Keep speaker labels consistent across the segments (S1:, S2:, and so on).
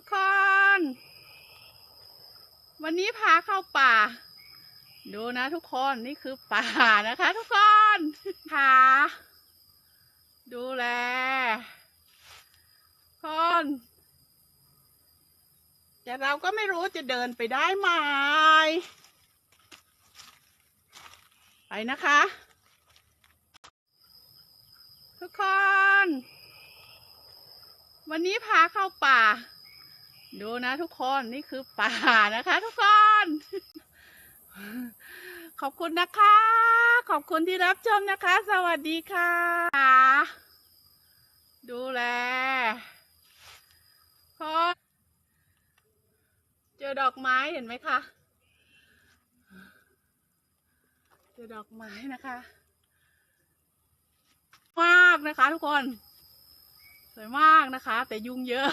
S1: ทุกคน วันนี้พาเข้าป่า ดูนะทุกคนนี่คือป่านะคะ ทุกคนพาดูแลคนแต่เราก็ไม่รู้จะเดินไปได้ไหมไปนะคะ ทุกคน วันนี้พาเข้าป่า ดูนะทุกคนนี่คือป่านะคะ ทุกคน ขอบคุณนะคะ ขอบคุณที่รับชมนะคะ สวัสดีค่ะ ดูแลคนเจอดอกไม้เห็นไหมคะเจอดอกไม้นะคะมากนะคะ ทุกคน สวยมากนะคะ แต่ยุงเยอะ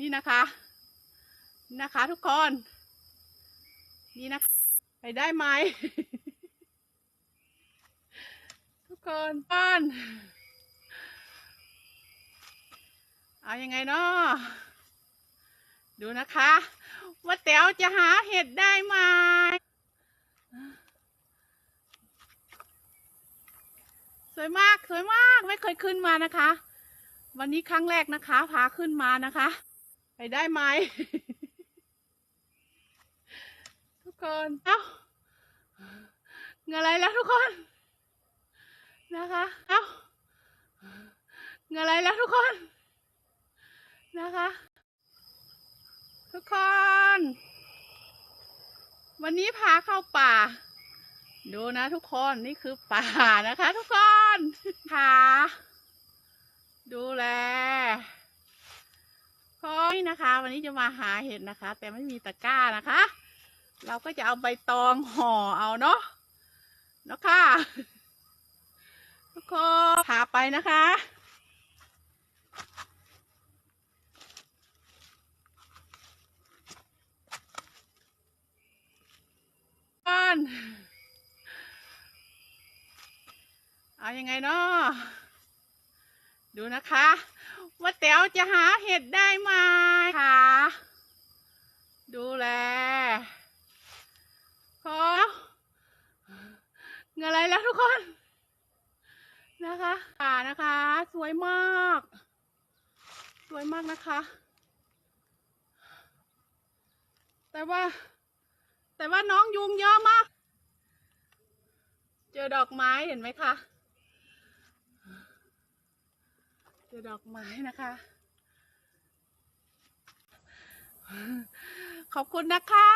S1: นี่นะคะนะคะ ทุกคน นี่นะคะไปได้ไหม ทุกคนป้านเอายังไงเนาะดูนะคะว่าแต๋วจะหาเห็ดได้ไหมสวยมากสวยมากไม่เคยขึ้นมานะคะ วันนี้ครั้งแรกนะคะ พาขึ้นมานะคะ ไปได้ไหม ทุกคน เอ้าเงอะไรแล้วทุกคน นะคะ เอ้าเงอะไรแล้วทุกคน นะคะ ทุกคน วันนี้พาเข้าป่า ดูนะทุกคนนี่คือป่านะคะ ทุกคนค่ะดูแล ก็นี่นะคะ วันนี้จะมาหาเห็ดนะคะ แต่ไม่มีตะกร้านะคะ เราก็จะเอาใบตองห่อเอาเนาะเนาะค่ะทุกคนพาไปนะคะบ้านเอายังไงเนาะดูนะคะ ว่าแต๋วจะหาเห็ดได้ไหมค่ะดูแลขอเงอะไรแล้วทุกคน นะคะป่านะคะ สวยมาก สวยมากนะคะ แต่ว่า แต่ว่าน้องยุงเยอะมาก เจอดอกไม้เห็นไหมคะ จอดอกไม้นะคะ ขอบคุณนะคะ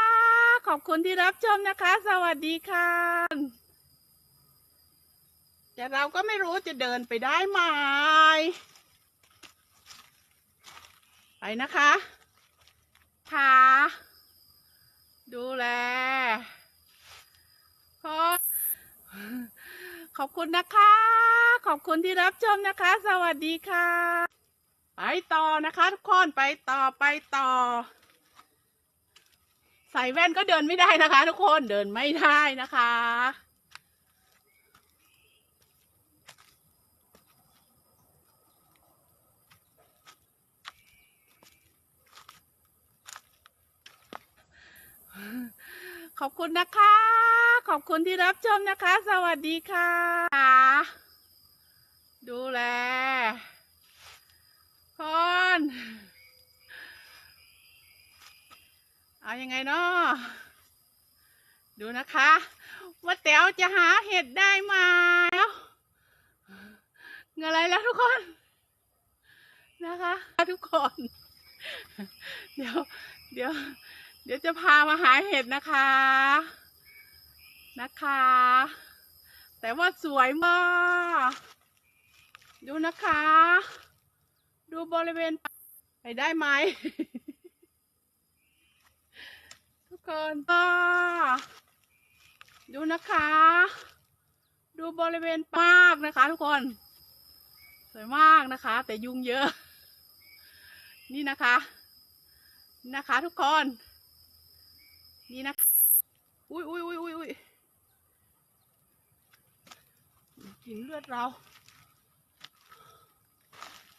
S1: ขอบคุณที่รับชมนะคะ สวัสดีค่ะแต่เราก็ไม่รู้จะเดินไปได้ไหมไปนะคะค่ะดูแลขอ ขอบคุณนะคะ ขอบคุณที่รับชมนะคะ สวัสดีค่ะ ไปต่อนะคะ ทุกคนไปต่อไปต่อ ใส่แว่นก็เดินไม่ได้นะคะ ทุกคนเดินไม่ได้นะคะขอบคุณนะคะ ขอบคุณที่รับชมนะคะ สวัสดีค่ะ ดูแลคนเอายังไงเนาะดูนะคะ ว่าแต๋วจะหาเห็ดได้ไหมเอ้าเงอะไรแล้วทุกคนนะคะ ทุกคน เดี๋ยว เดี๋ยว เดี๋ยวจะพามาหาเห็ดนะคะ นะคะ แต่ว่าสวยมาก ดูนะคะ ดูบริเวณไปได้ไหม ทุกคนอ่าดูนะคะ ดูบริเวณปากนะคะ ทุกคน สวยมากนะคะ แต่ยุงเยอะ นี่นะคะนี่นะคะ ทุกคน นี่นะคะ อุ้ยอุ้ยอุ้ยอุ้ยอุ้ย กินเลือดเรา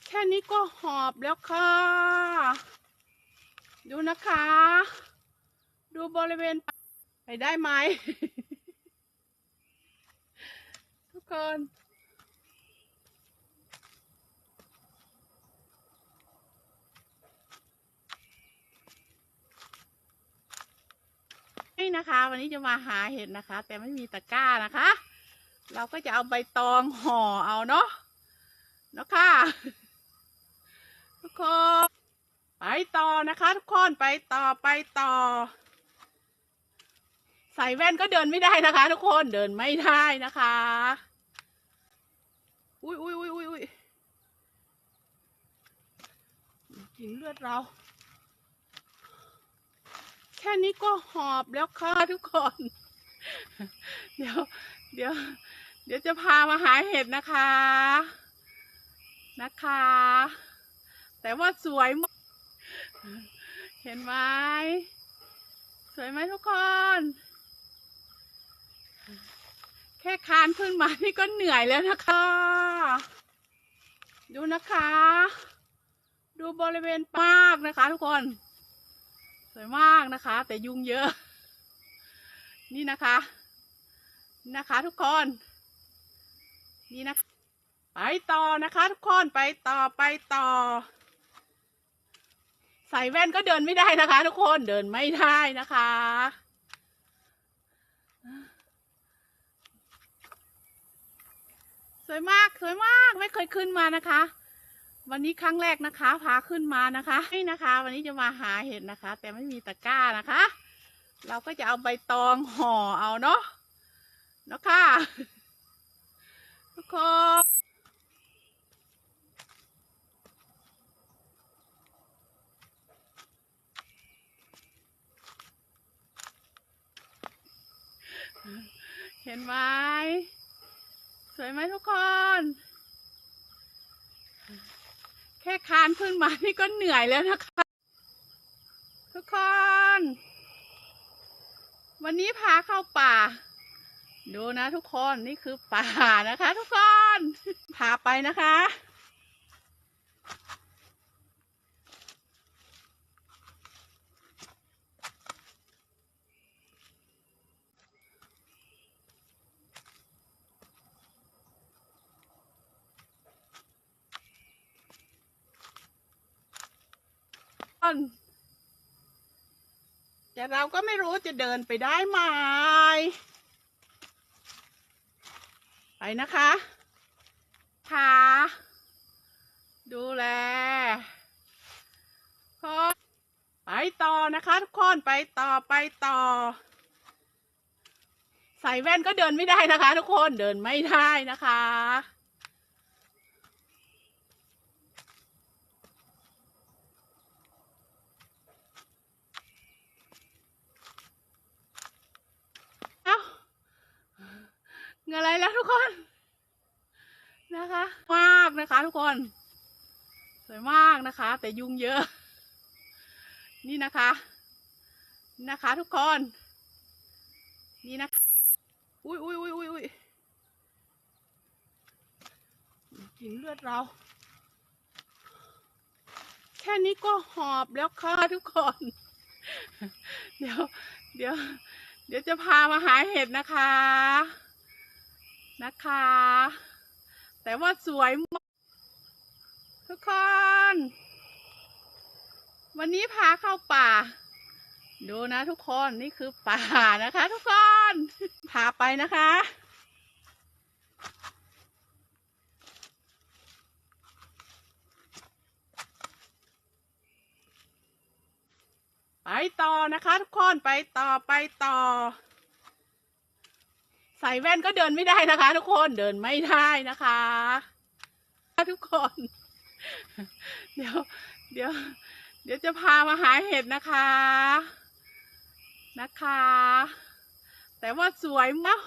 S1: แค่นี้ก็หอบแล้วค่ะ ดูนะคะ ดูบริเวณไปได้ไหม ทุกคนนี่นะคะ วันนี้จะมาหาเห็ดนะคะ แต่ไม่มีตะกร้านะคะ เราก็จะเอาใบตองห่อเอาเนาะเนาะค่ะ ทุกคนไปต่อนะคะ ทุกคนไปต่อไปต่อ ใส่แว่นก็เดินไม่ได้นะคะ ทุกคนเดินไม่ได้นะคะ อุ้ยอุ้ยอุ้ยอุ้ยอุ้ยกินเลือดเรา แค่นี้ก็หอบแล้วค่ะทุกคน เดี๋ยว เดี๋ยว เดี๋ยวจะพามาหาเห็ดนะคะ นะคะ แต่ว่าสวยมากเห็นไหมสวยไหมทุกคน แค่คานขึ้นมานี่ก็เหนื่อยแล้วนะคะ ดูนะคะ ดูบริเวณปากนะคะ ทุกคน สวยมากนะคะ แต่ยุงเยอะ นี่นะคะ นะคะทุกคน นี่นะ ไปต่อนะคะทุกคนไปต่อไปต่อ ใส่แว่นก็เดินไม่ได้นะคะ ทุกคนเดินไม่ได้นะคะสวยมากสวยมากไม่เคยขึ้นมานะคะ วันนี้ครั้งแรกนะคะพาขึ้นมานะคะนี่นะคะ วันนี้จะมาหาเห็ดนะคะ แต่ไม่มีตะกร้านะคะ เราก็จะเอาใบตองห่อเอาเนาะเนาะค่ะ ทุกคนเห็นไหมสวยไหมทุกคน แค่คานขึ้นมานี่ก็เหนื่อยแล้วนะคะ ทุกคน วันนี้พาเข้าป่า ดูนะทุกคนนี่คือป่านะคะ ทุกคนพาไปนะคะ แต่เราก็ไม่รู้จะเดินไปได้ไหม ไปนะคะขาดูแลพอไปต่อนะคะทุกคนไปต่อไปต่อ ใส่แว่นก็เดินไม่ได้นะคะ ทุกคนเดินไม่ได้นะคะ เงอะไรแล้วทุกคนนะคะ มากนะคะ ทุกคน สวยมากนะคะ แต่ยุงเยอะ นี่นะคะนี่นะคะ ทุกคน นี่นะอุ้ยอุ้ยอุ้ยอุ้ยอุ้ยกินเลือดเรา แค่นี้ก็หอบแล้วค่ะทุกคน เดี๋ยว เดี๋ยว เดี๋ยวจะพามาหาเห็ดนะคะ นะคะ แต่ว่าสวยมากทุกคน วันนี้พาเข้าป่า ดูนะทุกคนนี่คือป่านะคะ ทุกคนพาไปนะคะไปต่อนะคะทุกคนไปต่อไปต่อ ใส่แว่นก็เดินไม่ได้นะคะ ทุกคนเดินไม่ได้นะคะทุกคน เดี๋ยว เดี๋ยว เดี๋ยวจะพามาหาเห็ดนะคะ นะคะ แต่ว่าสวยมาก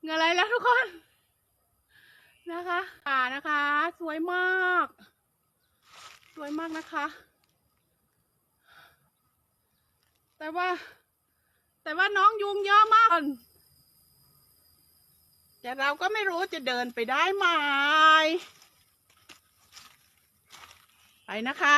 S1: เงอะไรแล้วทุกคน นะคะป่านะคะ สวยมาก สวยมากนะคะ แต่ว่า แต่ว่าน้องยุงเยอะมาก แต่เราก็ไม่รู้จะเดินไปได้ไหม ไปนะคะ